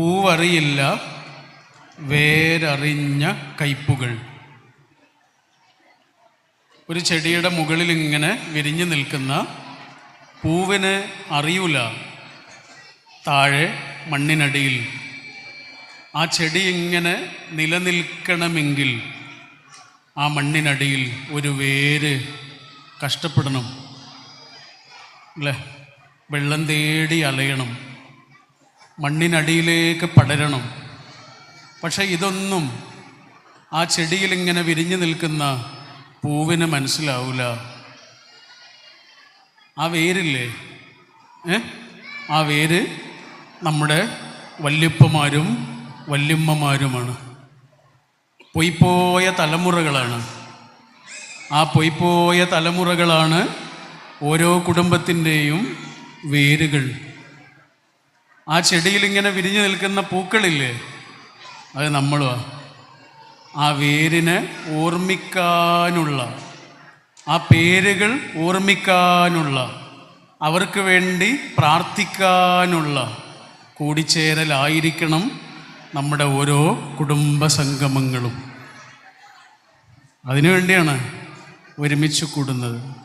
പൂവറിയില്ല വേരറിഞ്ഞ കയ്പുകൾ. ഒരു ചെടിയുടെ മുകളിൽ ഇങ്ങനെ വിരിഞ്ഞു നിൽക്കുന്ന പൂവിന് അറിയൂല താഴെ മണ്ണിനടിയിൽ. ആ ചെടി ഇങ്ങനെ നിലനിൽക്കണമെങ്കിൽ ആ മണ്ണിനടിയിൽ ഒരു വേര് കഷ്ടപ്പെടണം. അല്ലേ? വെള്ളം തേടി അലയണം. മണ്ണിനടിയിലേക്ക് പടരണം. പക്ഷെ ഇതൊന്നും ആ ചെടിയിൽ ഇങ്ങനെ വിരിഞ്ഞു നിൽക്കുന്ന പൂവിന് മനസ്സിലാവില്ല ആ വേരില്ലേ? ഏ? ആ വേര് നമ്മുടെ വല്യപ്പമാരും വല്യമ്മമാരുമാണ്. പൊയ്പോയ തലമുറകളാണ്. ആ പൊയ്പോയ തലമുറകളാണ് ഓരോ കുടുംബത്തിന്റെയും വേരുകൾ. ആ ചെടിയിൽ ഇങ്ങനെ വിരിഞ്ഞു നിൽക്കുന്ന പൂക്കളില്ലേ? അത് നമ്മളുവാ. ആ വേരിനെ ഓർമ്മിക്കാനുള്ള ആ പേരുകൾ ഓർമ്മിക്കാനുള്ള അവർക്ക് വേണ്ടി പ്രാർത്ഥിക്കാനുള്ള കൂടിച്ചേരലായിരിക്കണം നമ്മുടെ ഓരോ കുടുംബ സംഗമങ്ങളും. അതിനുവേണ്ടിയാണ് ഒരുമിച്ച് കൂടുന്നത്.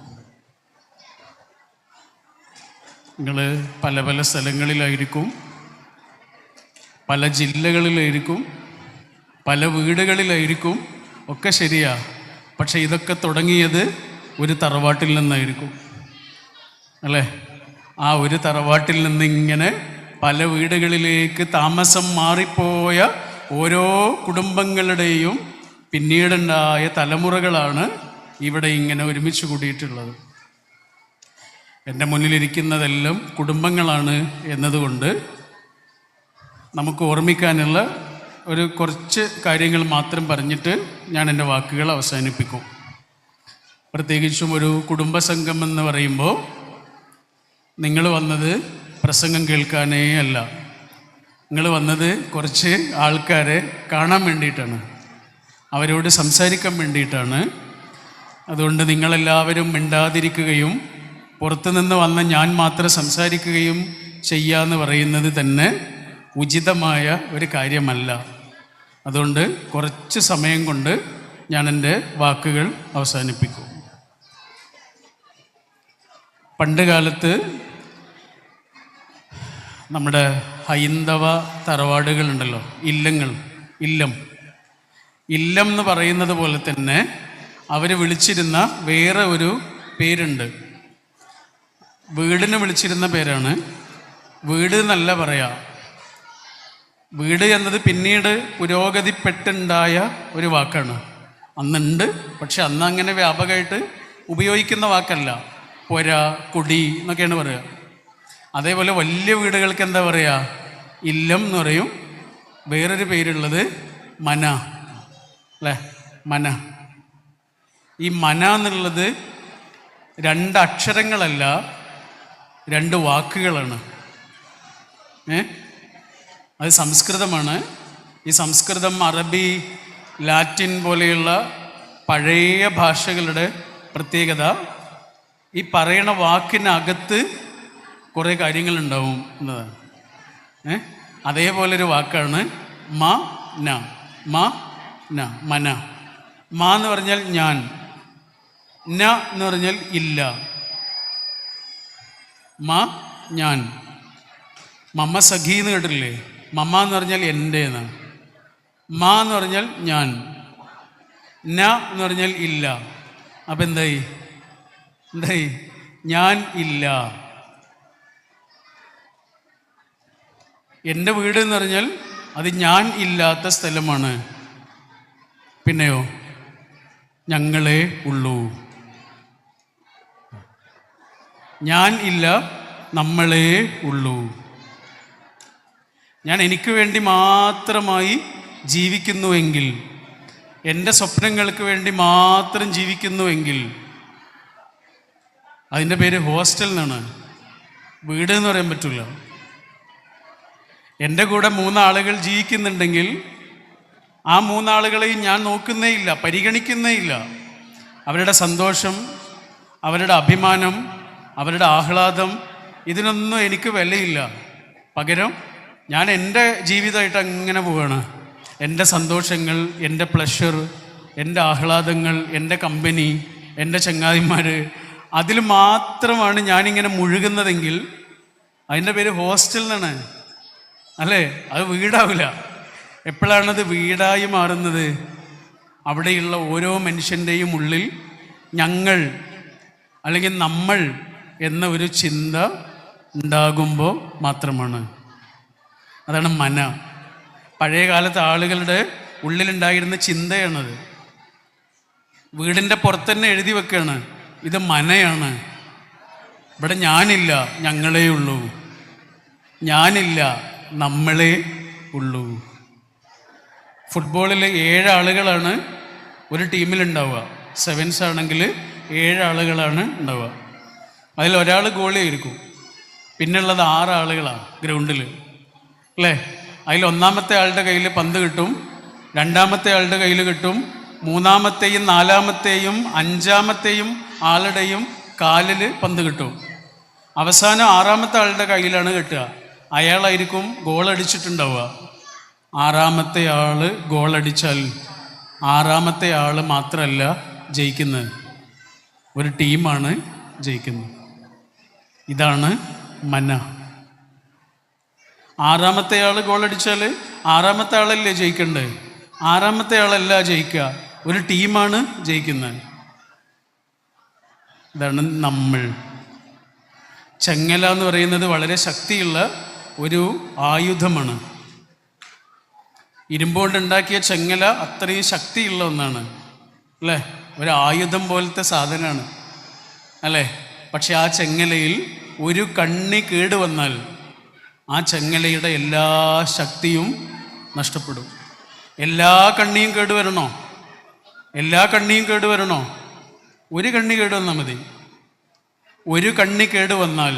നിങ്ങൾ പല പല സ്ഥലങ്ങളിലായിരിക്കും പല ജില്ലകളിലായിരിക്കും പല വീടുകളിലായിരിക്കും ഒക്കെ ശരിയാ. പക്ഷേ ഇതൊക്കെ തുടങ്ങിയത് ഒരു തറവാട്ടിൽ നിന്നായിരിക്കും. അല്ലേ? ആ ഒരു തറവാട്ടിൽ നിന്ന് ഇങ്ങനെ പല വീടുകളിലേക്ക് താമസം മാറിപ്പോയ ഓരോ കുടുംബങ്ങളുടെയും പിന്നീടുണ്ടായ തലമുറകളാണ് ഇവിടെ ഇങ്ങനെ ഒരുമിച്ച് കൂടിയിട്ടുള്ളത്. എന്റെ മുന്നിലിരിക്കുന്നതെല്ലാം കുടുംബങ്ങളാണ് എന്നതുകൊണ്ട് നമുക്ക് ഓർമ്മിക്കാനുള്ള ഒരു കുറച്ച് കാര്യങ്ങൾ മാത്രം പറഞ്ഞിട്ട് ഞാൻ എന്റെ വാക്കുകൾ അവസാനിപ്പിക്കും. പ്രത്യേകിച്ചും ഒരു കുടുംബസംഘം എന്ന് പറയുമ്പോൾ നിങ്ങൾ വന്നത് പ്രസംഗം കേൾക്കാനേ അല്ല. നിങ്ങൾ വന്നത് കുറച്ച് ആൾക്കാരെ കാണാൻ വേണ്ടിയിട്ടാണ്. അവരോട് സംസാരിക്കാൻ വേണ്ടിയിട്ടാണ്. അതുകൊണ്ട് നിങ്ങളെല്ലാവരും മിണ്ടാതിരിക്കുകയും പുറത്തുനിന്ന് വന്ന ഞാൻ മാത്രം സംസാരിക്കുകയും ചെയ്യാന്ന് പറയുന്നത് തന്നെ ഉചിതമായ ഒരു കാര്യമല്ല. അതുകൊണ്ട് കുറച്ച് സമയം കൊണ്ട് ഞാൻ എന്റെ വാക്കുകൾ അവസാനിപ്പിക്കും. പണ്ട് കാലത്ത് നമ്മുടെ ഹൈന്ദവ തറവാടുകളുണ്ടല്ലോ ഇല്ലങ്ങൾ ഇല്ലം. ഇല്ലം എന്ന് പറയുന്നത് പോലെ തന്നെ അവർ വിളിച്ചിരുന്ന വേറെ ഒരു പേരുണ്ട്. വീടിന് വിളിച്ചിരുന്ന പേരാണ്. വീട് എന്നല്ല പറയാ. വീട് എന്നത് പിന്നീട് പുരോഗതിപ്പെട്ടുണ്ടായ ഒരു വാക്കാണ്. അന്നുണ്ട് പക്ഷെ അന്ന് അങ്ങനെ വ്യാപകമായിട്ട് ഉപയോഗിക്കുന്ന വാക്കല്ല. പൊര കുടി എന്നൊക്കെയാണ് പറയുക അതേപോലെ വലിയ വീടുകൾക്ക് എന്താ പറയുക ഇല്ലം എന്ന് പറയും. വേറൊരു പേരുള്ളത് മന. അല്ലേ? മന. ഈ മന എന്നുള്ളത് രണ്ട് അക്ഷരങ്ങളല്ല രണ്ട് വാക്കുകളാണ്. ഏ? അത് സംസ്കൃതമാണ്. ഈ സംസ്കൃതം അറബി ലാറ്റിൻ പോലെയുള്ള പഴയ ഭാഷകളുടെ പ്രത്യേകത. ഈ പറയണ വാക്കിനകത്ത് കുറേ കാര്യങ്ങളുണ്ടാവും എന്നതാണ്. ഏ? അതേപോലെ ഒരു വാക്കാണ് മ ന. മ ന. മന. മ എന്ന് പറഞ്ഞാൽ ഞാൻ. ന എന്ന് പറഞ്ഞാൽ ഇല്ല. മ ഞാൻ. മമ്മ സഖി എന്ന് കേട്ടില്ലേ മമ്മ എന്ന് പറഞ്ഞാൽ എന്റെ എന്നാണ് മാ എന്ന് പറഞ്ഞാൽ ഞാൻ. ന എന്ന് പറഞ്ഞാൽ ഇല്ല. അപ്പം എന്തായി? എന്തായി? ഞാൻ ഇല്ല. എന്റെ വീട് എന്ന് പറഞ്ഞാൽ അത് ഞാൻ ഇല്ലാത്ത സ്ഥലമാണ്. പിന്നെയോ? ഞങ്ങളെ ഉള്ളൂ. ഞാൻ ഇല്ല നമ്മളേ ഉള്ളൂ. ഞാൻ എനിക്ക് വേണ്ടി മാത്രമായി ജീവിക്കുന്നുവെങ്കിൽ എന്റെ സ്വപ്നങ്ങൾക്ക് വേണ്ടി മാത്രം ജീവിക്കുന്നുവെങ്കിൽ അതിന്റെ പേര് ഹോസ്റ്റൽ എന്നാണ്. വീട് എന്ന് പറയാൻ പറ്റില്ല. എന്റെ കൂടെ മൂന്നാളുകൾ ജീവിക്കുന്നുണ്ടെങ്കിൽ ആ മൂന്നാളുകളെയും ഞാൻ നോക്കുന്നേ ഇല്ല പരിഗണിക്കുന്നേ ഇല്ല. അവരുടെ സന്തോഷം അവരുടെ അഭിമാനം അവരുടെ ആഹ്ലാദം ഇതിനൊന്നും എനിക്ക് വിലയില്ല. പകരം ഞാൻ എന്റെ ജീവിതമായിട്ട് അങ്ങനെ പോവാണ്. എന്റെ സന്തോഷങ്ങൾ എന്റെ പ്ലഷർ എന്റെ ആഹ്ലാദങ്ങൾ എന്റെ കമ്പനി എന്റെ ചങ്ങാതിമാർ അതിൽ മാത്രമാണ് ഞാനിങ്ങനെ മുഴുകുന്നതെങ്കിൽ അതിന്റെ പേര് ഹോസ്റ്റൽ എന്നാണ്. അല്ലേ? അത് വീടാവില്ല. എപ്പോഴാണത് വീടായി മാറുന്നത്? അവിടെയുള്ള ഓരോ മനുഷ്യന്റെയും ഉള്ളിൽ ഞങ്ങൾ അല്ലെങ്കിൽ നമ്മൾ എന്ന ഒരു ചിന്ത ഉണ്ടാകുമ്പോൾ മാത്രമാണ്. അതാണ് മന. പഴയ കാലത്തെ ആളുകളുടെ ഉള്ളിലുണ്ടായിരുന്ന ചിന്തയാണത്. വീടിന്റെ പുറത്ത് തന്നെ എഴുതി വെക്കുകയാണ് ഇത് മനയാണ്. ഇവിടെ ഞാനില്ല ഞങ്ങളേ ഉള്ളൂ. ഞാനില്ല നമ്മളേ ഉള്ളൂ. ഫുട്ബോളിൽ ഏഴ് ആളുകളാണ് ഒരു ടീമിലുണ്ടാവുക. സെവൻസ് ആണെങ്കിൽ ഏഴ് ആളുകളാണ് ഉണ്ടാവുക. അതിൽ ഒരാൾ ഗോളിയായിരിക്കും പിന്നുള്ളത് ആറ് ആളുകളാണ് ഗ്രൗണ്ടിൽ. അല്ലേ? അതിൽ ഒന്നാമത്തെ ആളുടെ കയ്യിൽ പന്ത് കിട്ടും രണ്ടാമത്തെ ആളുടെ കയ്യിൽ കിട്ടും മൂന്നാമത്തെയും നാലാമത്തെയും അഞ്ചാമത്തെയും ആളുടെയും കാലിൽ പന്ത് കിട്ടും. അവസാനം ആറാമത്തെ ആളുടെ കയ്യിലാണ് കിട്ടുക. അയാളായിരിക്കും ഗോളടിച്ചിട്ടുണ്ടാവുക ആറാമത്തെ ആൾ ഗോളടിച്ചാൽ ആറാമത്തെ ആൾ മാത്രമല്ല ജയിക്കുന്നത്. ഒരു ടീമാണ് ജയിക്കുന്നത്. ഇതാണ് മന. ആറാമത്തെ ആൾ ഗോളടിച്ചാൽ ആറാമത്തെ ആളല്ലേ ജയിക്കണ്ടേ? ആറാമത്തെ ആളല്ല ജയിക്കുക ഒരു ടീമാണ് ജയിക്കുന്നത്. ഇതാണ് നമ്മൾ. ചെങ്ങല എന്ന് പറയുന്നത് വളരെ ശക്തിയുള്ള ഒരു ആയുധമാണ്. ഇരുമ്പുകൊണ്ട് ഉണ്ടാക്കിയ ചെങ്ങല അത്രയും ശക്തിയുള്ള ഒന്നാണ്. അല്ലേ? ഒരു ആയുധം പോലത്തെ സാധനമാണ്. അല്ലേ? പക്ഷെ ആ ചെങ്ങലയിൽ ഒരു കണ്ണി കേട് വന്നാൽ ആ ചെങ്ങലയുടെ എല്ലാ ശക്തിയും നഷ്ടപ്പെടും. എല്ലാ കണ്ണിയും കേടുവരണോ എല്ലാ കണ്ണിയും കേടുവരണോ ഒരു കണ്ണി കേടുവന്നാൽ മതി. ഒരു കണ്ണി കേട് വന്നാൽ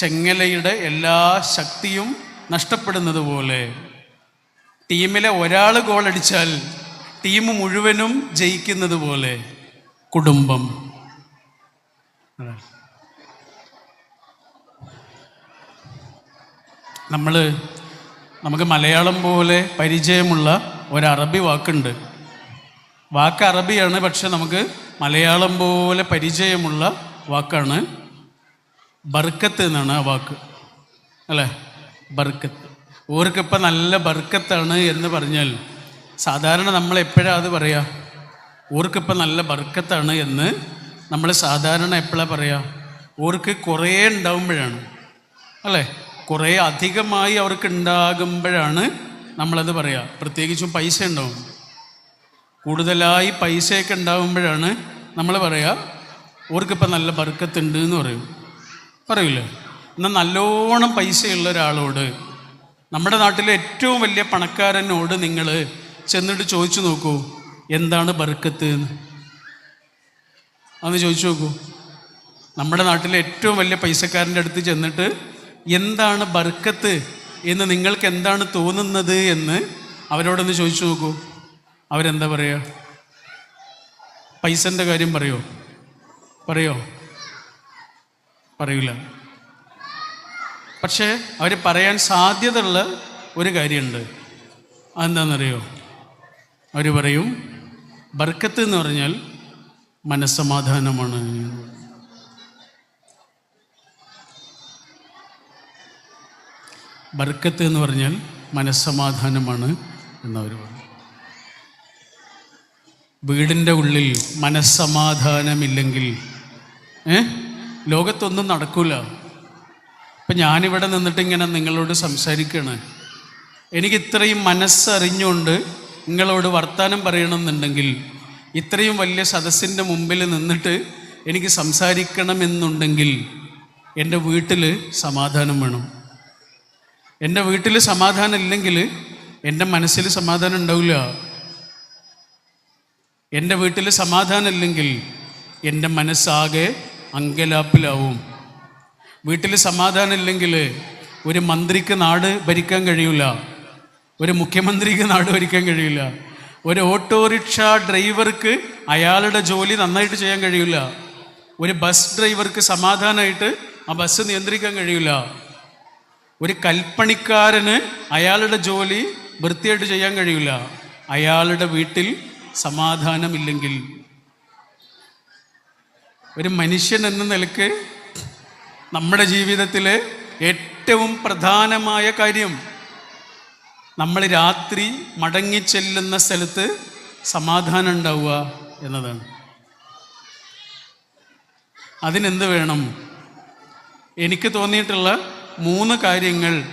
ചെങ്ങലയുടെ എല്ലാ ശക്തിയും നഷ്ടപ്പെടുന്നത് പോലെ ടീമിലെ ഒരാൾ ഗോളടിച്ചാൽ ടീം മുഴുവനും ജയിക്കുന്നത് പോലെ കുടുംബം. നമ്മൾ നമുക്ക് മലയാളം പോലെ പരിചയമുള്ള ഒരു അറബി വാക്കുണ്ട്. വാക്ക് അറബിയാണ് പക്ഷെ നമുക്ക് മലയാളം പോലെ പരിചയമുള്ള വാക്കാണ് ബർക്കത്ത് എന്നാണ് ആ വാക്ക്. അല്ലേ? ബർക്കത്ത്. ഓർക്കിപ്പോൾ നല്ല ബർക്കത്താണ് എന്ന് പറഞ്ഞാൽ സാധാരണ നമ്മൾ എപ്പോഴാണ് അത് പറയുക ഓർക്കിപ്പോൾ നല്ല ബർക്കത്താണ് എന്ന് നമ്മൾ സാധാരണ എപ്പോഴാണ് പറയുക ഓർക്ക് കുറേ ഉണ്ടാവുമ്പോഴാണ്. അല്ലേ? കുറേ അധികമായി അവർക്ക് ഉണ്ടാകുമ്പോഴാണ് നമ്മളത് പറയുക പ്രത്യേകിച്ചും പൈസ ഉണ്ടാവും കൂടുതലായി പൈസയൊക്കെ ഉണ്ടാകുമ്പോഴാണ് നമ്മൾ പറയുക ഓർക്കിപ്പോൾ നല്ല ബർക്കത്തുണ്ട് എന്ന് പറയും. പറയില്ലേ എന്നാൽ നല്ലോണം പൈസയുള്ള ഒരാളോട് നമ്മുടെ നാട്ടിലെ ഏറ്റവും വലിയ പണക്കാരനോട് നിങ്ങൾ ചെന്നിട്ട് ചോദിച്ചു നോക്കൂ എന്താണ് ബർക്കത്ത് എന്ന് അന്ന് ചോദിച്ചു നോക്കൂ. നമ്മുടെ നാട്ടിലെ ഏറ്റവും വലിയ പൈസക്കാരന്റെ അടുത്ത് ചെന്നിട്ട് എന്താണ് ബർക്കത്ത് എന്ന് നിങ്ങൾക്ക് എന്താണ് തോന്നുന്നത് എന്ന് അവരോടൊന്ന് ചോദിച്ചു നോക്കൂ. അവരെന്താ പറയുക പൈസന്റെ കാര്യം പറയോ? പറയോ? പറയൂല. പക്ഷേ അവർ പറയാൻ സാധ്യതയുള്ള ഒരു കാര്യമുണ്ട്. അതെന്താണെന്നറിയോ അവർ പറയും ബർക്കത്ത് എന്ന് പറഞ്ഞാൽ മനസ്സമാധാനമാണ്. ബർക്കത്ത് എന്ന് പറഞ്ഞാൽ മനസ്സമാധാനമാണ് എന്നവർ പറഞ്ഞു. വീടിന്റെ ഉള്ളിൽ മനസ്സമാധാനമില്ലെങ്കിൽ ഏ? ലോകത്തൊന്നും നടക്കൂല. ഇപ്പം ഞാനിവിടെ നിന്നിട്ട് ഇങ്ങനെ നിങ്ങളോട് സംസാരിക്കുകയാണ് എനിക്ക് ഇത്രയും മനസ്സറിഞ്ഞുകൊണ്ട് നിങ്ങളോട് വർത്തമാനം പറയണമെന്നുണ്ടെങ്കിൽ ഇത്രയും വലിയ സദസ്സിന്റെ മുമ്പിൽ നിന്നിട്ട് എനിക്ക് സംസാരിക്കണമെന്നുണ്ടെങ്കിൽ എന്റെ വീട്ടിൽ സമാധാനം വേണം. എന്റെ വീട്ടിൽ സമാധാനം ഇല്ലെങ്കിൽ എന്റെ മനസ്സിൽ സമാധാനം ഉണ്ടാവില്ല. എന്റെ വീട്ടിൽ സമാധാനം ഇല്ലെങ്കിൽ എന്റെ മനസ്സാകെ അങ്കലാപ്പിലാവും. വീട്ടിൽ സമാധാനം ഇല്ലെങ്കിൽ ഒരു മന്ത്രിക്ക് നാട് ഭരിക്കാൻ കഴിയില്ല ഒരു മുഖ്യമന്ത്രിക്ക് നാട് ഭരിക്കാൻ കഴിയില്ല ഒരു ഓട്ടോറിക്ഷ ഡ്രൈവർക്ക് അയാളുടെ ജോലി നന്നായിട്ട് ചെയ്യാൻ കഴിയില്ല ഒരു ബസ് ഡ്രൈവർക്ക് സമാധാനമായിട്ട് ആ ബസ് നിയന്ത്രിക്കാൻ കഴിയില്ല ഒരു കൽപ്പണിക്കാരന് അയാളുടെ ജോലി വൃത്തിയായിട്ട് ചെയ്യാൻ കഴിയില്ല. അയാളുടെ വീട്ടിൽ സമാധാനമില്ലെങ്കിൽ. ഒരു മനുഷ്യൻ എന്ന നിലയ്ക്ക് നമ്മുടെ ജീവിതത്തിലെ ഏറ്റവും പ്രധാനമായ കാര്യം നമ്മൾ രാത്രി മടങ്ങി ചെല്ലുന്ന സ്ഥലത്ത് സമാധാനം ഉണ്ടാവുക എന്നതാണ്. അതിനെന്ത് വേണം? എനിക്ക് തോന്നിയിട്ടുള്ള മൂന്ന് കാര്യങ്ങൾ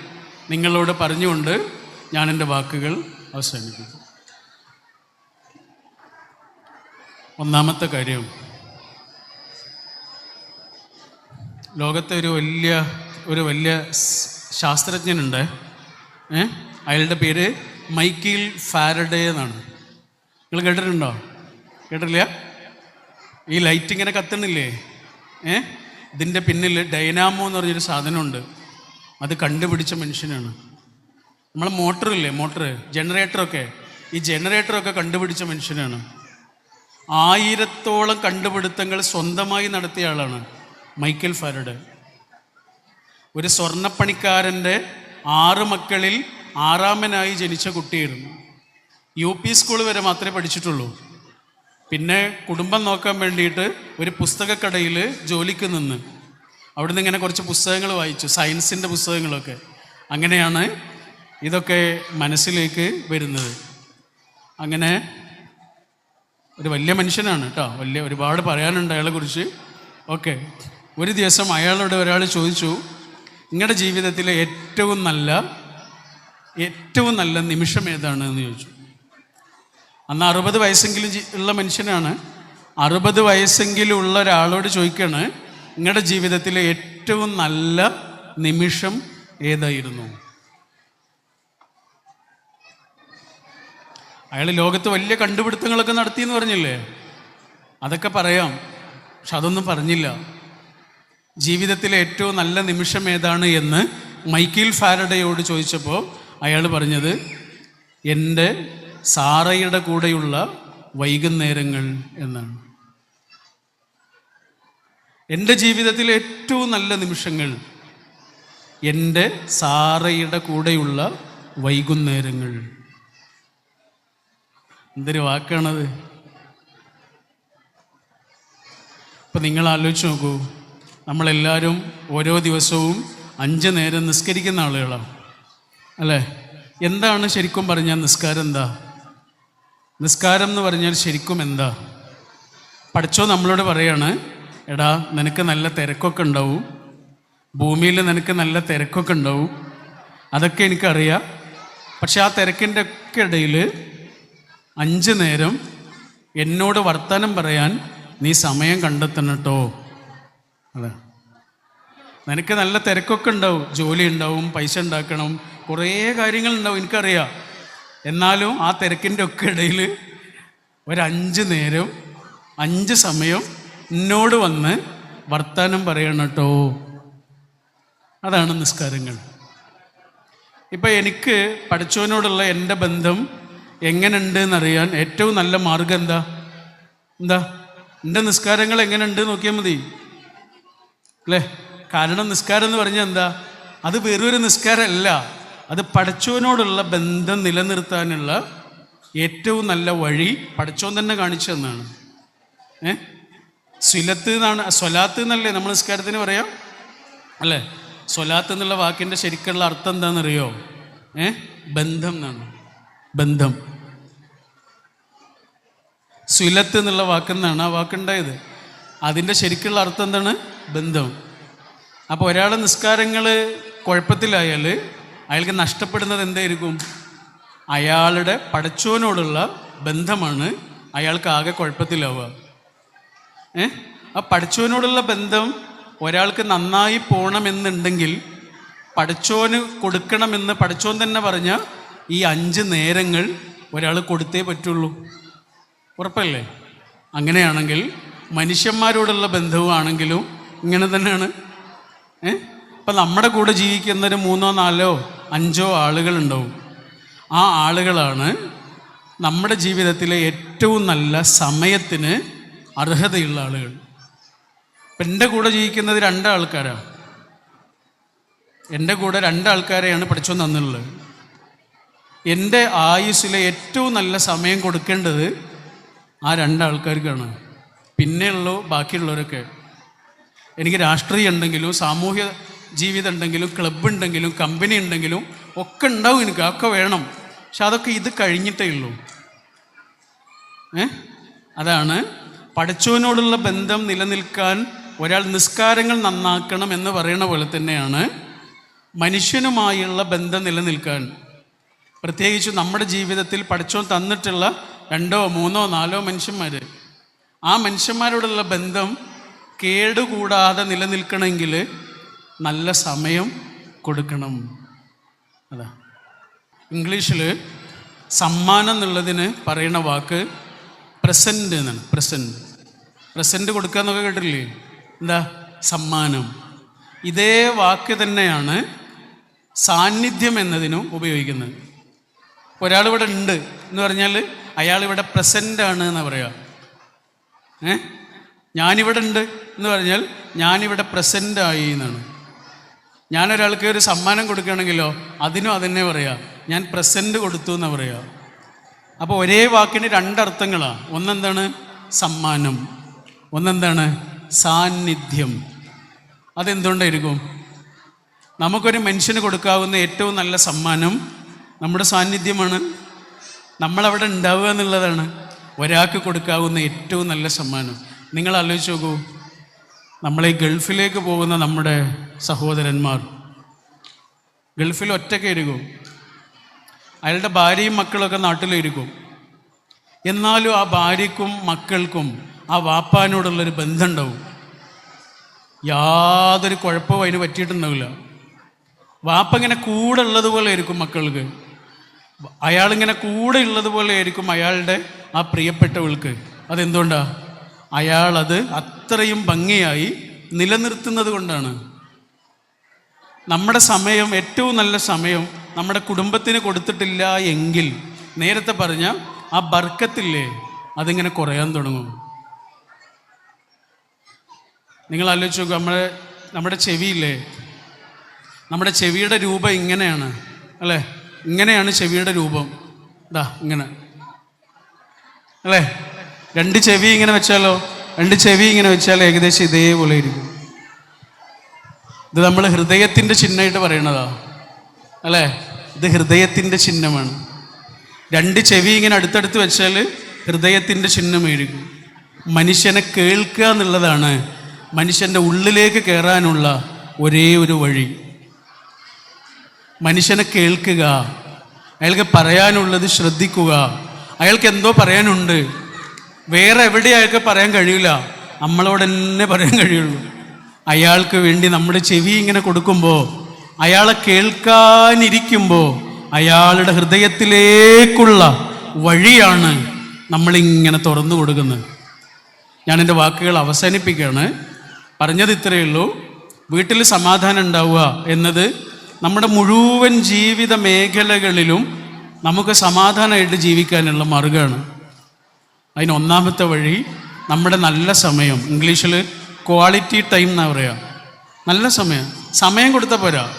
നിങ്ങളോട് പറഞ്ഞുകൊണ്ട് ഞാൻ എന്റെ വാക്കുകൾ അവസാനിപ്പിക്കും. ഒന്നാമത്തെ കാര്യം ലോകത്തെ ഒരു വലിയ ഒരു വലിയ ശാസ്ത്രജ്ഞനുണ്ട് അയാളുടെ പേര് മൈക്കിൾ ഫാരഡേ എന്നാണ്. നിങ്ങൾ കേട്ടിട്ടുണ്ടോ? കേട്ടില്ല ഈ ലൈറ്റ് ഇങ്ങനെ കത്തണില്ലേ ഏ? ഇതിന്റെ പിന്നിൽ ഡൈനാമോ എന്ന് പറഞ്ഞൊരു സാധനമുണ്ട്. അത് കണ്ടുപിടിച്ച മനുഷ്യനാണ്. നമ്മളെ മോട്ടറില്ലേ മോട്ടർ ജനറേറ്ററൊക്കെ ഈ ജനറേറ്ററൊക്കെ കണ്ടുപിടിച്ച മനുഷ്യനാണ്. ആയിരത്തോളം കണ്ടുപിടുത്തങ്ങൾ സ്വന്തമായി നടത്തിയ ആളാണ് മൈക്കൽ ഫാരഡ്. ഒരു സ്വർണപ്പണിക്കാരന്റെ ആറ് മക്കളിൽ ആറാമനായി ജനിച്ച കുട്ടിയായിരുന്നു. യു പി സ്കൂൾ വരെ മാത്രമേ പഠിച്ചിട്ടുള്ളൂ. പിന്നെ കുടുംബം നോക്കാൻ വേണ്ടിയിട്ട് ഒരു പുസ്തകക്കടയിൽ ജോലിക്ക് നിന്ന്. അവിടുന്ന് ഇങ്ങനെ കുറച്ച് പുസ്തകങ്ങൾ വായിച്ചു സയൻസിന്റെ പുസ്തകങ്ങളൊക്കെ. അങ്ങനെയാണ് ഇതൊക്കെ മനസ്സിലേക്ക് വരുന്നത്. അങ്ങനെ ഒരു വലിയ മനുഷ്യനാണ് കേട്ടോ. വലിയ ഒരുപാട് പറയാനുണ്ട് അയാളെക്കുറിച്ച് ഓക്കെ. ഒരു ദിവസം അയാളോട് ഒരാൾ ചോദിച്ചു നിങ്ങളുടെ ജീവിതത്തിലെ ഏറ്റവും നല്ല ഏറ്റവും നല്ല നിമിഷം ഏതാണ് എന്ന് ചോദിച്ചു. അന്ന് അറുപത് വയസ്സെങ്കിലും ഉള്ള മനുഷ്യനാണ്. അറുപത് വയസ്സെങ്കിലും ഉള്ള ഒരാളോട് ചോദിക്കാണ് നിങ്ങളുടെ ജീവിതത്തിലെ ഏറ്റവും നല്ല നിമിഷം ഏതായിരുന്നു? അയാൾ ലോകത്ത് വലിയ കണ്ടുപിടുത്തങ്ങളൊക്കെ നടത്തി എന്ന് പറഞ്ഞില്ലേ? അതൊക്കെ പറയാം പക്ഷെ അതൊന്നും പറഞ്ഞില്ല. ജീവിതത്തിലെ ഏറ്റവും നല്ല നിമിഷം ഏതാണ് എന്ന് മൈക്കിൾ ഫാരഡയോട് ചോദിച്ചപ്പോൾ അയാൾ പറഞ്ഞത് എന്റെ സാറയുടെ കൂടെയുള്ള വൈകുന്നേരങ്ങൾ എന്നാണ്. എന്റെ ജീവിതത്തിലെ ഏറ്റവും നല്ല നിമിഷങ്ങൾ എന്റെ സാറയുടെ കൂടെയുള്ള വൈകുന്നേരങ്ങൾ. എന്തൊരു വാക്കാണത്? ഇപ്പം നിങ്ങൾ ആലോചിച്ച് നോക്കൂ നമ്മളെല്ലാവരും ഓരോ ദിവസവും അഞ്ച് നേരം നിസ്കരിക്കുന്ന ആളുകളാണ് അല്ലേ? എന്താണ് ശരിക്കും പറഞ്ഞാൽ നിസ്കാരം എന്താ? നിസ്കാരം എന്ന് പറഞ്ഞാൽ ശരിക്കും എന്താ? പഠിച്ചോ നമ്മളോട് പറയാണ് എടാ നിനക്ക് നല്ല തിരക്കൊക്കെ ഉണ്ടാവും. ഭൂമിയിൽ നിനക്ക് നല്ല തിരക്കൊക്കെ ഉണ്ടാവും. അതൊക്കെ എനിക്കറിയാം. പക്ഷെ ആ തിരക്കിന്റെ ഒക്കെ ഇടയിൽ അഞ്ച് നേരം എന്നോട് വർത്തമാനം പറയാൻ നീ സമയം കണ്ടെത്തണം കേട്ടോ. അതെ നിനക്ക് നല്ല തിരക്കൊക്കെ ഉണ്ടാവും. ജോലി ഉണ്ടാവും പൈസ ഉണ്ടാക്കണം കുറേ കാര്യങ്ങൾ ഉണ്ടാവും എനിക്കറിയാം. എന്നാലും ആ തിരക്കിന്റെ ഒക്കെ ഇടയിൽ ഒരഞ്ച് നേരം അഞ്ച് സമയം എന്നോട് വന്ന് വർത്താനം പറയണം കേട്ടോ. അതാണ് നിസ്കാരങ്ങൾ. ഇപ്പം എനിക്ക് പഠിച്ചവനോടുള്ള എന്റെ ബന്ധം എങ്ങനെയുണ്ട് എന്നറിയാൻ ഏറ്റവും നല്ല മാർഗം എന്താ? എന്താ? എന്റെ നിസ്കാരങ്ങൾ എങ്ങനെയുണ്ട് നോക്കിയാൽ മതി. അല്ലേ? കാരണം നിസ്കാരം എന്ന് പറഞ്ഞാൽ എന്താ? അത് വെറൊരു നിസ്കാരമല്ല അത് പഠിച്ചവനോടുള്ള ബന്ധം നിലനിർത്താനുള്ള ഏറ്റവും നല്ല വഴി പഠിച്ചോൻ തന്നെ കാണിച്ചു തന്നാണ്. ഏ? സ്വലത്ത് എന്നാണ് സ്വലാത്ത് എന്നല്ലേ നമ്മൾ നിസ്കാരത്തിന് പറയാം? അല്ലേ? സ്വലാത്ത് എന്നുള്ള വാക്കിന്റെ ശരിക്കുള്ള അർത്ഥം എന്താണെന്നറിയോ? ഏ? ബന്ധം എന്നാണ്. ബന്ധം. സ്വലത്ത് എന്നുള്ള വാക്കെന്നാണ് ആ വാക്കുണ്ടായത്. അതിന്റെ ശരിക്കുള്ള അർത്ഥം എന്താണ്? ബന്ധം. അപ്പോൾ ഒരാളെ നിസ്കാരങ്ങൾ കുഴപ്പത്തിലായാൽ അയാൾക്ക് നഷ്ടപ്പെടുന്നത് എന്തായിരിക്കും? അയാളുടെ പടച്ചോനോടുള്ള ബന്ധമാണ് അയാൾക്ക് ആകെ കുഴപ്പത്തിലാവുക. ഏ? ആ പഠിച്ചവനോടുള്ള ബന്ധം ഒരാൾക്ക് നന്നായി പോകണമെന്നുണ്ടെങ്കിൽ പഠിച്ചോന് കൊടുക്കണമെന്ന് പഠിച്ചോൻ തന്നെ പറഞ്ഞ ഈ അഞ്ച് നേരങ്ങൾ ഒരാൾ കൊടുത്തേ പറ്റുള്ളൂ. ഉറപ്പല്ലേ? അങ്ങനെയാണെങ്കിൽ മനുഷ്യന്മാരോടുള്ള ബന്ധവുമാണെങ്കിലും ഇങ്ങനെ തന്നെയാണ്. ഏ? ഇപ്പം നമ്മുടെ കൂടെ ജീവിക്കുന്ന ഒരു മൂന്നോ നാലോ അഞ്ചോ ആളുകളുണ്ടാവും. ആ ആളുകളാണ് നമ്മുടെ ജീവിതത്തിലെ ഏറ്റവും നല്ല സമയത്തിന് അർഹതയുള്ള ആളുകൾ. ഇപ്പം എന്റെ കൂടെ ജീവിക്കുന്നത് രണ്ടാൾക്കാരാണ് എന്റെ കൂടെ രണ്ടാൾക്കാരെയാണ് പഠിച്ചു തന്നുള്ളത് എന്റെ ആയുസ്സിലെ ഏറ്റവും നല്ല സമയം കൊടുക്കേണ്ടത് ആ രണ്ടാൾക്കാർക്കാണ്. പിന്നെയുള്ളൂ ബാക്കിയുള്ളവരൊക്കെ. എനിക്ക് രാഷ്ട്രീയം ഉണ്ടെങ്കിലും സാമൂഹ്യ ജീവിതം ഉണ്ടെങ്കിലും ക്ലബ്ബ് ഉണ്ടെങ്കിലും കമ്പനി ഉണ്ടെങ്കിലും ഒക്കെ ഉണ്ടാവും എനിക്ക് ഒക്കെ വേണം. പക്ഷെ അതൊക്കെ ഇത് കഴിഞ്ഞിട്ടേ ഉള്ളൂ. ഏ? അതാണ് പഠിച്ചവനോടുള്ള ബന്ധം നിലനിൽക്കാൻ ഒരാൾ നിസ്കാരങ്ങൾ നന്നാക്കണം എന്ന് പറയുന്ന പോലെ തന്നെയാണ് മനുഷ്യനുമായുള്ള ബന്ധം നിലനിൽക്കാൻ. പ്രത്യേകിച്ച് നമ്മുടെ ജീവിതത്തിൽ പഠിച്ചോൻ തന്നിട്ടുള്ള രണ്ടോ മൂന്നോ നാലോ മനുഷ്യന്മാർ ആ മനുഷ്യന്മാരോടുള്ള ബന്ധം കേടുകൂടാതെ നിലനിൽക്കണമെങ്കിൽ നല്ല സമയം കൊടുക്കണം. അതാ. ഇംഗ്ലീഷിൽ സമ്മാനം എന്നുള്ളതിന് പറയുന്ന വാക്ക് പ്രസന്റ് എന്നാണ്. പ്രസന്റ് പ്രസന്റ് കൊടുക്കുക എന്നൊക്കെ കേട്ടില്ലേ എന്താ? സമ്മാനം. ഇതേ വാക്ക് തന്നെയാണ് സാന്നിധ്യം എന്നതിനും ഉപയോഗിക്കുന്നത്. ഒരാൾ ഇവിടെ ഉണ്ട് എന്ന് പറഞ്ഞാൽ അയാൾ ഇവിടെ പ്രസന്റ് ആണ് എന്ന് പറയുക ഏ? ഞാനിവിടെ ഉണ്ട് എന്ന് പറഞ്ഞാൽ ഞാനിവിടെ പ്രസന്റ് ആയി എന്നാണ്. ഞാനൊരാൾക്ക് ഒരു സമ്മാനം കൊടുക്കുകയാണെങ്കിലോ അതിനും അതന്നെ പറയാം. ഞാൻ പ്രസന്റ് കൊടുത്തു എന്ന് പറയാം. അപ്പോൾ ഒരേ വാക്കിന് രണ്ടർത്ഥങ്ങളാണ് ഒന്നെന്താണ്? സമ്മാനം. ഒന്നെന്താണ്? സാന്നിധ്യം. അതെന്തുകൊണ്ടായിരിക്കും? നമുക്കൊരു മനുഷ്യന് കൊടുക്കാവുന്ന ഏറ്റവും നല്ല സമ്മാനം നമ്മുടെ സാന്നിധ്യമാണ്. നമ്മളവിടെ ഉണ്ടാവുക എന്നുള്ളതാണ്. ഒരാൾക്ക് കൊടുക്കാവുന്ന ഏറ്റവും നല്ല സമ്മാനം. നിങ്ങൾ ആലോചിച്ച് നോക്കൂ. നമ്മളീ ഗൾഫിലേക്ക് പോകുന്ന നമ്മുടെ സഹോദരന്മാർ. ഗൾഫിൽ ഒറ്റയ്ക്ക് ഇരിക്കും. അയാളുടെ ഭാര്യയും മക്കളൊക്കെ നാട്ടിലിരിക്കും. എന്നാലും ആ ഭാര്യക്കും മക്കൾക്കും ആ വാപ്പാനോടുള്ളൊരു ബന്ധമുണ്ടാവും യാതൊരു കുഴപ്പവും അതിന് പറ്റിയിട്ടുണ്ടാവില്ല. വാപ്പ ഇങ്ങനെ കൂടെ ഉള്ളതുപോലെ ആയിരിക്കും മക്കൾക്ക്. അയാളിങ്ങനെ കൂടെ ഉള്ളതുപോലെ ആയിരിക്കും അയാളുടെ ആ പ്രിയപ്പെട്ടവൾക്ക്. അതെന്തുകൊണ്ടാ? അയാളത് അത്രയും ഭംഗിയായി നിലനിർത്തുന്നത് കൊണ്ടാണ്. നമ്മുടെ സമയം ഏറ്റവും നല്ല സമയം നമ്മുടെ കുടുംബത്തിന് കൊടുത്തിട്ടില്ല എങ്കിൽ നേരത്തെ പറഞ്ഞ ആ ബർക്കത്തില്ലേ അതിങ്ങനെ കുറയാൻ തുടങ്ങും. നിങ്ങൾ ആലോചിച്ച് നോക്കുക നമ്മുടെ നമ്മുടെ ചെവിയില്ലേ? നമ്മുടെ ചെവിയുടെ രൂപം ഇങ്ങനെയാണ് അല്ലേ? ഇങ്ങനെയാണ് ചെവിയുടെ രൂപം. ഇതാ ഇങ്ങനെ. അല്ലേ? രണ്ട് ചെവി ഇങ്ങനെ വെച്ചാലോ? രണ്ട് ചെവി ഇങ്ങനെ വെച്ചാൽ ഏകദേശം ഇതേപോലെ ഇരിക്കും. ഇത് നമ്മൾ ഹൃദയത്തിന്റെ ചിഹ്നമായിട്ട് പറയണതാ. അല്ലേ? ഇത് ഹൃദയത്തിന്റെ ചിഹ്നമാണ്. രണ്ട് ചെവി ഇങ്ങനെ അടുത്തടുത്ത് വെച്ചാൽ ഹൃദയത്തിന്റെ ചിഹ്നമായിരിക്കും മനുഷ്യനെ കേൾക്കുക എന്നുള്ളതാണ് മനുഷ്യന്റെ ഉള്ളിലേക്ക് കയറാനുള്ള ഒരേ ഒരു വഴി. മനുഷ്യനെ കേൾക്കുക അയാൾക്ക് പറയാനുള്ളത് ശ്രദ്ധിക്കുക. അയാൾക്ക് എന്തോ പറയാനുണ്ട്. വേറെ എവിടെ അയാൾക്ക് പറയാൻ കഴിയില്ല. നമ്മളോട് തന്നെ പറയാൻ കഴിയുള്ളൂ. അയാൾക്ക് വേണ്ടി നമ്മുടെ ചെവി ഇങ്ങനെ കൊടുക്കുമ്പോൾ അയാളെ കേൾക്കാനിരിക്കുമ്പോൾ അയാളുടെ ഹൃദയത്തിലേക്കുള്ള വഴിയാണ് നമ്മളിങ്ങനെ തുറന്നു കൊടുക്കുന്നത്. ഞാൻ എന്റെ വാക്കുകൾ അവസാനിപ്പിക്കുകയാണ്. പറഞ്ഞത് ഇത്രയേ ഉള്ളൂ. വീട്ടിൽ സമാധാനം ഉണ്ടാവുക എന്നത് നമ്മുടെ മുഴുവൻ ജീവിത മേഖലകളിലും നമുക്ക് സമാധാനമായിട്ട് ജീവിക്കാനുള്ള മാർഗമാണ്. അതിന് ഒന്നാമത്തെ വഴി നമ്മുടെ നല്ല സമയം. ഇംഗ്ലീഷിൽ ക്വാളിറ്റി ടൈം എന്നാ പറയുക നല്ല സമയം. സമയം കൊടുത്താൽ പോരാ.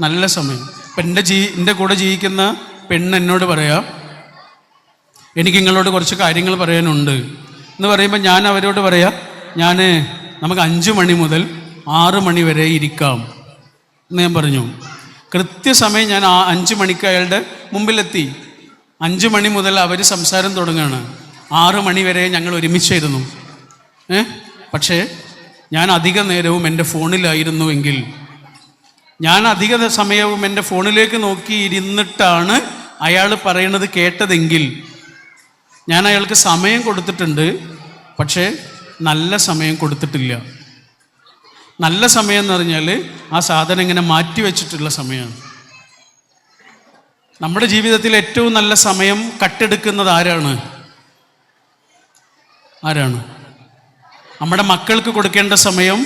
നല്ല സമയം. ഇപ്പം എന്റെ ജീ എന്റെ കൂടെ ജീവിക്കുന്ന പെണ്ണ് എന്നോട് പറയാം എനിക്ക് നിങ്ങളോട് കുറച്ച് കാര്യങ്ങൾ പറയാനുണ്ട്. എന്ന് പറയുമ്പോൾ ഞാൻ അവരോട് പറയാം ഞാൻ നമുക്ക് അഞ്ച് മണി മുതൽ ആറ് മണി വരെ ഇരിക്കാം. എന്ന് ഞാൻ പറഞ്ഞു. കൃത്യസമയം ഞാൻ ആ അഞ്ച് മണിക്ക് അയാളുടെ മുമ്പിലെത്തി. അഞ്ച് മണി മുതൽ അവർ സംസാരം തുടങ്ങുകയാണ് ആറ് മണി വരെ ഞങ്ങൾ ഒരുമിച്ചായിരുന്നു. ഏ? പക്ഷേ ഞാൻ അധിക നേരവും എന്റെ ഫോണിലായിരുന്നു എങ്കിൽ. ഞാൻ അധിക സമയവും എന്റെ ഫോണിലേക്ക് നോക്കി ഇരുന്നിട്ടാണ് അയാൾ പറയണത് കേട്ടതെങ്കിൽ. ഞാൻ അയാൾക്ക് സമയം കൊടുത്തിട്ടുണ്ട്. പക്ഷേ നല്ല സമയം കൊടുത്തിട്ടില്ല. നല്ല സമയം എന്ന് പറഞ്ഞാൽ ആ സാധനം ഇങ്ങനെ മാറ്റി വെച്ചിട്ടുള്ള സമയമാണ് നമ്മുടെ ജീവിതത്തിൽ ഏറ്റവും നല്ല സമയം കട്ടെടുക്കുന്നത് ആരാണ്? ആരാണ്? നമ്മുടെ മക്കൾക്ക് കൊടുക്കേണ്ട സമയം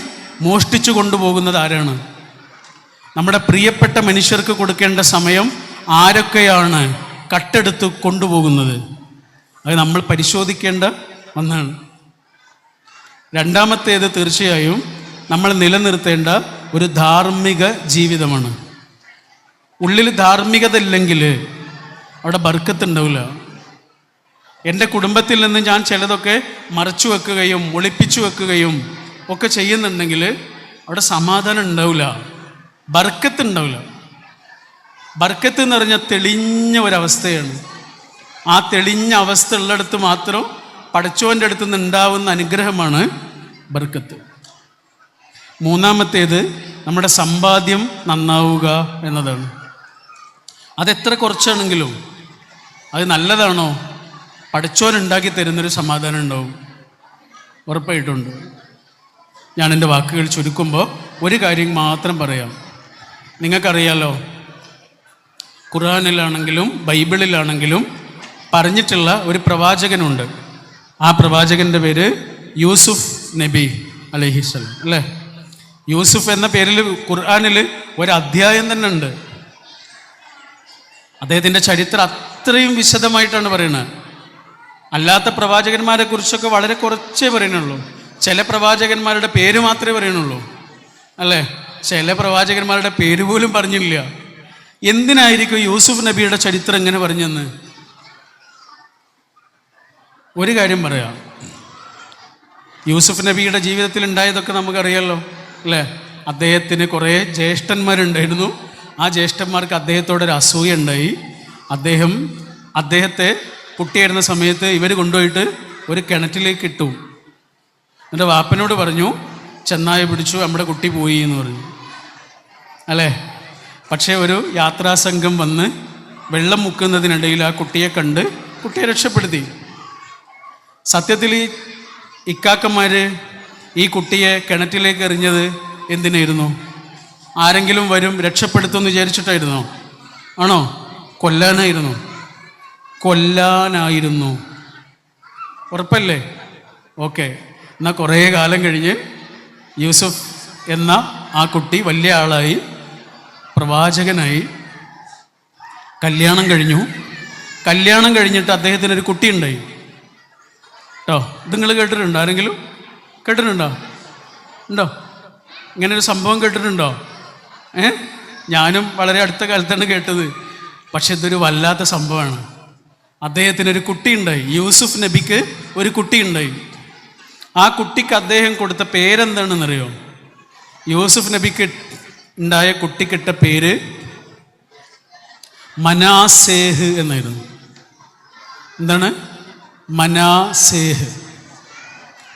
മോഷ്ടിച്ചു കൊണ്ടുപോകുന്നത് ആരാണ്? നമ്മുടെ പ്രിയപ്പെട്ട മനുഷ്യർക്ക് കൊടുക്കേണ്ട സമയം ആരൊക്കെയാണ് കട്ടെടുത്ത് കൊണ്ടുപോകുന്നത്? അത് നമ്മൾ പരിശോധിക്കേണ്ട ഒന്നാണ്. രണ്ടാമത്തേത് തീർച്ചയായും നമ്മൾ നിലനിർത്തേണ്ട ഒരു ധാർമ്മിക ജീവിതമാണ്. ഉള്ളിൽ ധാർമ്മികത ഇല്ലെങ്കിൽ അവിടെ ബർക്കത്ത് ഉണ്ടാവില്ല എന്റെ കുടുംബത്തിൽ നിന്ന് ഞാൻ ചിലതൊക്കെ മറച്ചു വെക്കുകയും ഒളിപ്പിച്ചു വെക്കുകയും ഒക്കെ ചെയ്യുന്നുണ്ടെങ്കിൽ അവിടെ സമാധാനം ഉണ്ടാവില്ല. ബർക്കത്ത് ഉണ്ടാവില്ല ബർക്കത്ത് എന്ന് പറഞ്ഞാൽ തെളിഞ്ഞ ഒരവസ്ഥയാണ്. ആ തെളിഞ്ഞ അവസ്ഥ ഉള്ളിടത്ത് മാത്രം പടച്ചോന്റെ അടുത്ത് നിന്ന് ഉണ്ടാവുന്ന അനുഗ്രഹമാണ് ബർക്കത്ത്. മൂന്നാമത്തേത് നമ്മുടെ സമ്പാദ്യം നന്നാവുക എന്നതാണ്. അതെത്ര കുറച്ചാണെങ്കിലും അത് നല്ലതാണോ? പഠിച്ചോൻ ഉണ്ടാക്കി തരുന്നൊരു സമാധാനം ഉണ്ടാവും. ഉറപ്പായിട്ടുണ്ട്. ഞാൻ എന്റെ വാക്കുകൾ ചുരുക്കുമ്പോൾ ഒരു കാര്യം മാത്രം പറയാം. നിങ്ങൾക്കറിയാലോ ഖുർആാനിലാണെങ്കിലും ബൈബിളിലാണെങ്കിലും പറഞ്ഞിട്ടുള്ള ഒരു പ്രവാചകനുണ്ട്. ആ പ്രവാചകന്റെ പേര് യൂസുഫ് നബി അലഹിസ്വലം അല്ലേ? യൂസുഫ് എന്ന പേരിൽ ഖുർആാനിൽ ഒരു അധ്യായം തന്നെ ഉണ്ട്. അദ്ദേഹത്തിന്റെ ചരിത്രം അത്രയും വിശദമായിട്ടാണ് പറയുന്നത്. അല്ലാത്ത പ്രവാചകന്മാരെ കുറിച്ചൊക്കെ വളരെ കുറച്ചേ പറയുന്നുള്ളൂ. ചില പ്രവാചകന്മാരുടെ പേര് മാത്രമേ പറയുന്നുള്ളൂ അല്ലേ? ചില പ്രവാചകന്മാരുടെ പേര് പോലും പറഞ്ഞില്ല. എന്തിനായിരിക്കും യൂസുഫ് നബിയുടെ ചരിത്രം എങ്ങനെ പറഞ്ഞെന്ന്? ഒരു കാര്യം പറയാം. യൂസുഫ് നബിയുടെ ജീവിതത്തിൽ ഉണ്ടായതൊക്കെ നമുക്കറിയാലോ അല്ലേ? അദ്ദേഹത്തിന് കുറേ ജ്യേഷ്ഠന്മാരുണ്ടായിരുന്നു. ആ ജ്യേഷ്ഠന്മാർക്ക് അദ്ദേഹത്തോടൊരു അസൂയ ഉണ്ടായി അദ്ദേഹം അദ്ദേഹത്തെ കുട്ടിയായിരുന്ന സമയത്ത് ഇവർ കൊണ്ടുപോയിട്ട് ഒരു കിണറ്റിലേക്ക് ഇട്ടു. എന്റെ വാപ്പനോട് പറഞ്ഞു ചെന്നായ പിടിച്ചു നമ്മുടെ കുട്ടി പോയി എന്ന് പറഞ്ഞു. അല്ലേ? പക്ഷേ ഒരു യാത്രാസംഘം വന്ന് വെള്ളം മുക്കുന്നതിനിടയിൽ ആ കുട്ടിയെ കണ്ട് കുട്ടിയെ രക്ഷപ്പെടുത്തി. സത്യത്തിൽ ഈ ഇക്കാക്കന്മാർ ഈ കുട്ടിയെ കിണറ്റിലേക്ക് എറിഞ്ഞത് എന്തിനായിരുന്നു? ആരെങ്കിലും വരും രക്ഷപ്പെടുത്തുമെന്ന് വിചാരിച്ചിട്ടായിരുന്നോ? ആണോ? കൊല്ലാനായിരുന്നു. കൊല്ലാനായിരുന്നു. ഉറപ്പല്ലേ? ഓക്കെ. എന്നാൽ കുറേ കാലം കഴിഞ്ഞ് യൂസഫ് എന്ന ആ കുട്ടി വലിയ ആളായി പ്രവാചകനായി കല്യാണം കഴിഞ്ഞു. കല്യാണം കഴിഞ്ഞിട്ട് അദ്ദേഹത്തിനൊരു കുട്ടിയുണ്ടായി. കേട്ടോ ഇത് നിങ്ങൾ കേട്ടിട്ടുണ്ടോ? ആരെങ്കിലും? കേട്ടിട്ടുണ്ടോ? ഉണ്ടോ? ഇങ്ങനെ ഒരു സംഭവം കേട്ടിട്ടുണ്ടോ? ഏ? ഞാനും വളരെ അടുത്ത കാലത്താണ് കേട്ടത്. പക്ഷെ ഇതൊരു വല്ലാത്ത സംഭവമാണ്. അദ്ദേഹത്തിന് ഒരു കുട്ടിയുണ്ടായി. യൂസുഫ് നബിക്ക് ഒരു കുട്ടിയുണ്ടായി. ആ കുട്ടിക്ക് അദ്ദേഹം കൊടുത്ത പേരെന്താണെന്നറിയോ? യൂസുഫ് നബിക്ക് ഉണ്ടായ കുട്ടിക്കിട്ട പേര് മനാസേഹ് എന്നായിരുന്നു. എന്താണ്? മനാസേഹ്.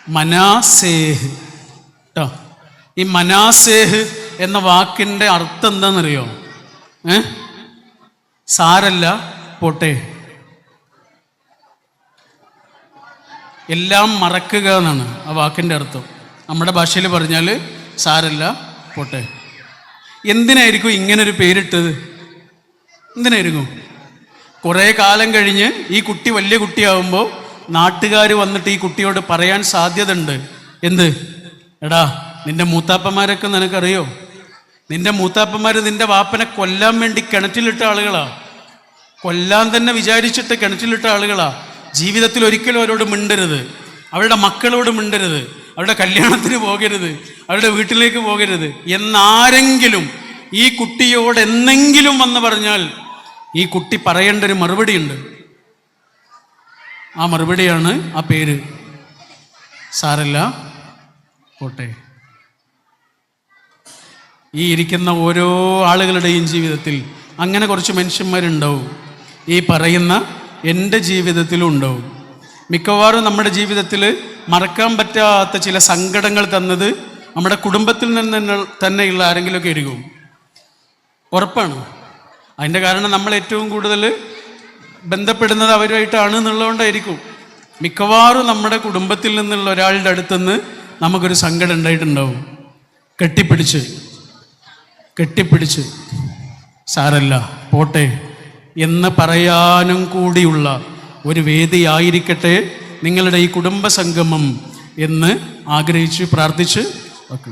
മനാസേഹ്. കേട്ടോ ഈ മനാസേഹ് എന്ന വാക്കിന്റെ അർത്ഥം എന്താണെന്നറിയോ ഏ? സാരല്ല പോട്ടെ. എല്ലാം മറക്കുക എന്നാണ് ആ വാക്കിന്റെ അർത്ഥം. നമ്മുടെ ഭാഷയിൽ പറഞ്ഞാൽ സാരല്ല പോട്ടെ. എന്തിനായിരിക്കും ഇങ്ങനൊരു പേരിട്ടത്? എന്തിനായിരിക്കും? കുറേ കാലം കഴിഞ്ഞ് ഈ കുട്ടി വലിയ കുട്ടിയാവുമ്പോൾ നാട്ടുകാർ വന്നിട്ട് ഈ കുട്ടിയോട് പറയാൻ സാധ്യതയുണ്ട്. എന്ത്? എടാ നിന്റെ മൂത്താപ്പന്മാരൊക്കെ നിനക്കറിയോ? നിന്റെ മൂത്താപ്പന്മാർ നിന്റെ വാപ്പനെ കൊല്ലാൻ വേണ്ടി കിണറ്റിലിട്ട ആളുകളാ. കൊല്ലാൻ തന്നെ വിചാരിച്ചിട്ട് കിണറ്റിലിട്ട ആളുകളാ. ജീവിതത്തിൽ ഒരിക്കലും അവരോട് മിണ്ടരുത്. അവരുടെ മക്കളോട് മിണ്ടരുത്. അവരുടെ കല്യാണത്തിന് പോകരുത്. അവരുടെ വീട്ടിലേക്ക് പോകരുത്. എന്നാരെങ്കിലും ഈ കുട്ടിയോട് എന്നെങ്കിലും വന്ന് പറഞ്ഞാൽ ഈ കുട്ടി പറയേണ്ട ഒരു മറുപടിയുണ്ട്. ആ മറുപടിയാണ് ആ പേര്. സാരല്ല പോട്ടെ. ഈ ഇരിക്കുന്ന ഓരോ ആളുകളുടെയും ജീവിതത്തിൽ അങ്ങനെ കുറച്ച് മനുഷ്യന്മാരുണ്ടാവും. ഈ പറയുന്ന എന്റെ ജീവിതത്തിലും ഉണ്ടാവും. മിക്കവാറും നമ്മുടെ ജീവിതത്തിൽ മറക്കാൻ പറ്റാത്ത ചില സങ്കടങ്ങൾ തന്നത് നമ്മുടെ കുടുംബത്തിൽ നിന്ന് തന്നെയുള്ള ആരെങ്കിലുമൊക്കെ ആയിരിക്കും. ഉറപ്പാണ്? അതിന്റെ കാരണം നമ്മൾ ഏറ്റവും കൂടുതൽ ബന്ധപ്പെടുന്നത് അവരുമായിട്ടാണ് എന്നുള്ളതുകൊണ്ടായിരിക്കും. മിക്കവാറും നമ്മുടെ കുടുംബത്തിൽ നിന്നുള്ള ഒരാളുടെ അടുത്തുനിന്ന് നമുക്കൊരു സങ്കടം ഉണ്ടായിട്ടുണ്ടാവും. കെട്ടിപ്പിടിച്ച്. കെട്ടിപ്പിടിച്ച്. സാരല്ല പോട്ടെ. എന്ന് പറയാനും കൂടിയുള്ള ഒരു വേദിയായിരിക്കട്ടെ നിങ്ങളുടെ ഈ കുടുംബ സംഗമം എന്ന് ആഗ്രഹിച്ച് പ്രാർത്ഥിച്ച് ഓക്കെ